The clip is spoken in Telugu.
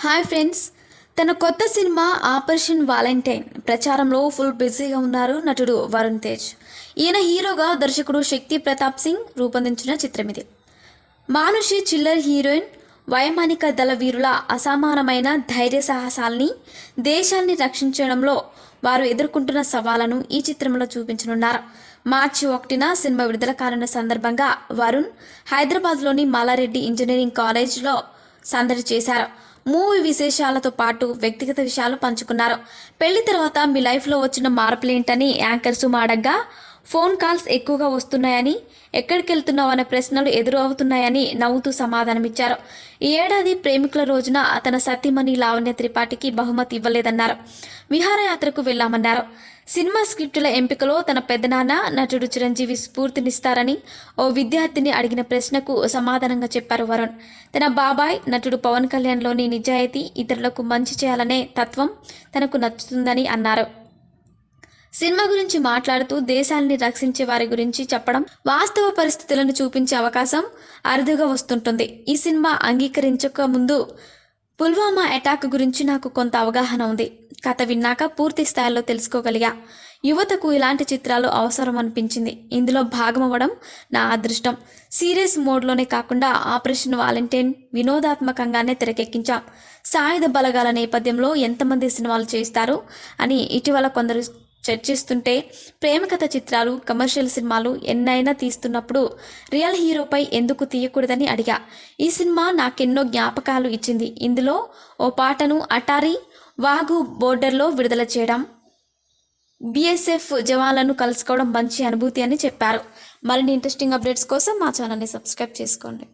Hi friends. తన కొత్త సినిమా ఆపరేషన్ వాలంటైన్. ప్రచారంలో ఫుల్ బిజీగా ఉన్నారు నటుడు వరుణ్ తేజ్. ఈయన హీరోగా దర్శకుడు శక్తి ప్రతాప్ సింగ్ రూపొందించిన చిత్రం ఇది. మానుషి చిల్లర్ హీరోయిన్ వైమానిక దళ వీరుల అసమానమైన ధైర్య సాహసాల్ని దేశాన్ని రక్షించడంలో వారు ఎదుర్కొంటున్న సవాళ్ళను ఈ చిత్రంలో చూపించనున్నారు. మార్చి ఒకటిన సినిమా విడుదల కానున్న సందర్భంగా వరుణ్ హైదరాబాద్లోని మాలారెడ్డి ఇంజనీరింగ్ కాలేజ్లో సందడి చేశారు. మూవీ విశేషాలతో పాటు వ్యక్తిగత విషయాలు పంచుకున్నారు. పెళ్ళి తర్వాత మీ లైఫ్లో వచ్చిన మార్పులేంటని యాంకర్ సుమ అడగ్గా ఫోన్ కాల్స్ ఎక్కువగా వస్తున్నాయని ఎక్కడికి వెళ్తున్నావు అనే ప్రశ్నలు ఎదురు అవుతున్నాయని నవ్వుతూ సమాధానమిచ్చారు. ఈ ఏడాది ప్రేమికుల రోజున తన సతీమణి లావణ్య త్రిపాఠికి బహుమతి ఇవ్వలేదన్నారు. విహారయాత్రకు వెళ్ళామన్నారు సినిమా స్క్రిప్టుల ఎంపికలో తన పెద్దనాన్న నటుడు చిరంజీవి స్ఫూర్తినిస్తారని ఓ విద్యార్థిని అడిగిన ప్రశ్నకు సమాధానంగా చెప్పారు వరుణ్. తన బాబాయ్ నటుడు పవన్ కళ్యాణ్లోని నిజాయితీ ఇతరులకు మంచి చేయాలనే తత్వం తనకు నచ్చుతుందని అన్నారు. సినిమా గురించి మాట్లాడుతూ దేశాల్ని రక్షించే వారి గురించి చెప్పడం వాస్తవ పరిస్థితులను చూపించే అవకాశం అరుదుగా వస్తుంటుంది. ఈ సినిమా అంగీకరించక ముందు పుల్వామా అటాక్ గురించి నాకు కొంత అవగాహన ఉంది. కథ విన్నాక పూర్తి స్థాయిలో తెలుసుకోగలిగా. యువతకు ఇలాంటి చిత్రాలు అవసరం అనిపించింది. ఇందులో భాగమవ్వడం నా అదృష్టం. సీరియస్ మోడ్లోనే కాకుండా ఆపరేషన్ వాలంటైన్ వినోదాత్మకంగానే తెరకెక్కించాం. సాయుధ బలగాల నేపథ్యంలో ఎంతమంది సినిమాలు చేస్తారు అని ఇటీవల కొందరు చర్చిస్తుంటే ప్రేమకథ చిత్రాలు కమర్షియల్ సినిమాలు ఎన్నైనా తీస్తున్నప్పుడు రియల్ హీరోపై ఎందుకు తీయకూడదని అడిగా. ఈ సినిమా నాకెన్నో జ్ఞాపకాలు ఇచ్చింది. ఇందులో ఓ పాటను అటారీ వాగు బోర్డర్లో విడుదల చేయడం బీఎస్ఎఫ్ జవాన్లను కలుసుకోవడం మంచి అనుభూతి అని చెప్పారు. మరిన్ని ఇంట్రెస్టింగ్ అప్డేట్స్ కోసం మా ఛానల్ని సబ్స్క్రైబ్ చేసుకోండి.